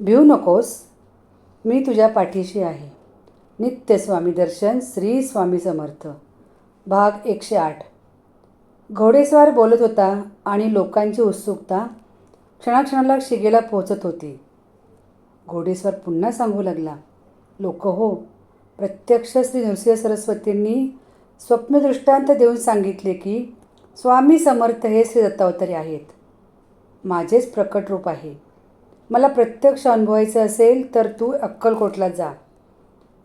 भिऊ नकोस मी तुझ्या पाठीशी आहे. नित्य स्वामी दर्शन श्री स्वामी समर्थ. भाग एकशे आठ. घोडेस्वार बोलत होता आणि लोकांची उत्सुकता क्षणाक्षणाला शिगेला पोहोचत होती. घोडेस्वार पुन्हा सांगू लागला लोक हो प्रत्यक्ष श्री नृसिंह सरस्वतींनी स्वप्नदृष्टांत देऊन सांगितले की स्वामी समर्थ हे श्री दत्तावतारी आहेत. माझेच प्रकट रूप आहे. मला प्रत्यक्ष अनुभवायचं असेल तर तू अक्कलकोटला जा.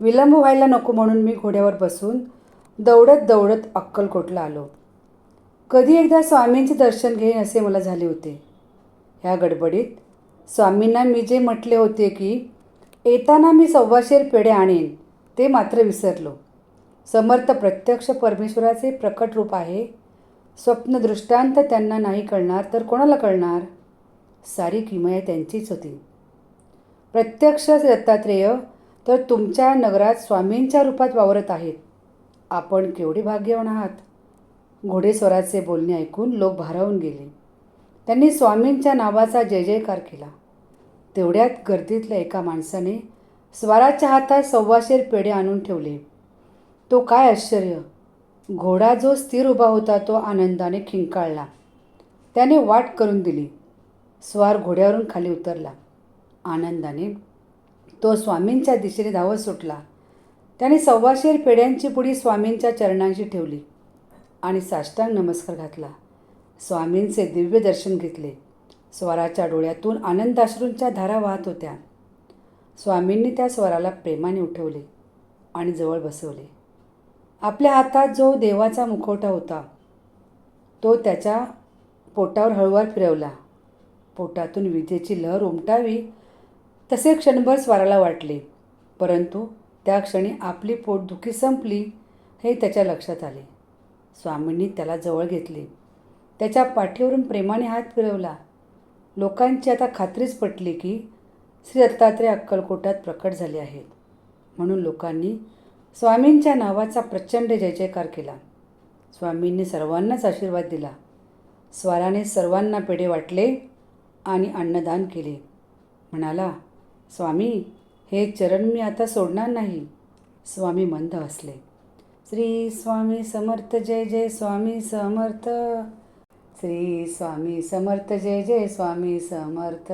विलंब व्हायला नको म्हणून मी घोड्यावर बसून दौडत दौडत अक्कलकोटला आलो. कधी एकदा स्वामींचे दर्शन घेईन असे मला झाले होते. ह्या गडबडीत स्वामींना मी जे म्हटले होते की येताना मी सव्वाशेर पेढे आणेन ते मात्र विसरलो. समर्थ प्रत्यक्ष परमेश्वराचे प्रकट रूप आहे. स्वप्नदृष्टांत त्यांना नाही कळणार तर कोणाला कळणार? सारी किमया त्यांचीच होती. प्रत्यक्ष दत्तात्रेय तर तुमच्या नगरात स्वामींच्या रूपात वावरत आहेत. आपण केवढे भाग्यवान आहात. घोडेस्वराचे बोलणे ऐकून लोक भारावून गेले. त्यांनी स्वामींच्या नावाचा जय जयकार केला. तेवढ्यात गर्दीतल्या एका माणसाने स्वराच्या हातात सव्वाशेर पेढे आणून ठेवले. तो काय आश्चर्य! घोडा जो स्थिर उभा होता तो आनंदाने खिंकाळला. त्याने वाट करून दिली. स्वार घोड्यावरून खाली उतरला. आनंदाने तो स्वामींच्या दिशेने धावत सुटला. त्याने सव्वाशेर पेढ्यांची पुढी स्वामींच्या चरणांशी ठेवली आणि साष्टांग नमस्कार घातला. स्वामींचे दिव्य दर्शन घेतले. स्वराच्या डोळ्यातून आनंदाश्रूंच्या धारा वाहत होत्या. स्वामींनी त्या स्वराला प्रेमाने उठवले आणि जवळ बसवले. आपल्या हातात जो देवाचा मुखवटा होता तो त्याच्या पोटावर हळूवार फिरवला. पोटातून विजेची लहर उमटावी तसे क्षणभर स्वाराला वाटले. परंतु त्या क्षणी आपली पोटदुखी संपली हे त्याच्या लक्षात आले. स्वामींनी त्याला जवळ घेतले. त्याच्या पाठीवरून प्रेमाने हात फिरवला. लोकांची आता खात्रीच पटली की श्री दत्तात्रय अक्कलकोटात प्रकट झाले आहेत. म्हणून लोकांनी स्वामींच्या नावाचा प्रचंड जय जयकार केला. स्वामींनी सर्वांनाच आशीर्वाद दिला. स्वाराने सर्वांना पेढे वाटले. आणि अन्नदान केले. म्हणाला स्वामी हे चरण मी आता सोडणार नाही. स्वामी मंद असले श्री स्वामी समर्थ जय जय स्वामी समर्थ. श्री स्वामी समर्थ जय जय स्वामी समर्थ.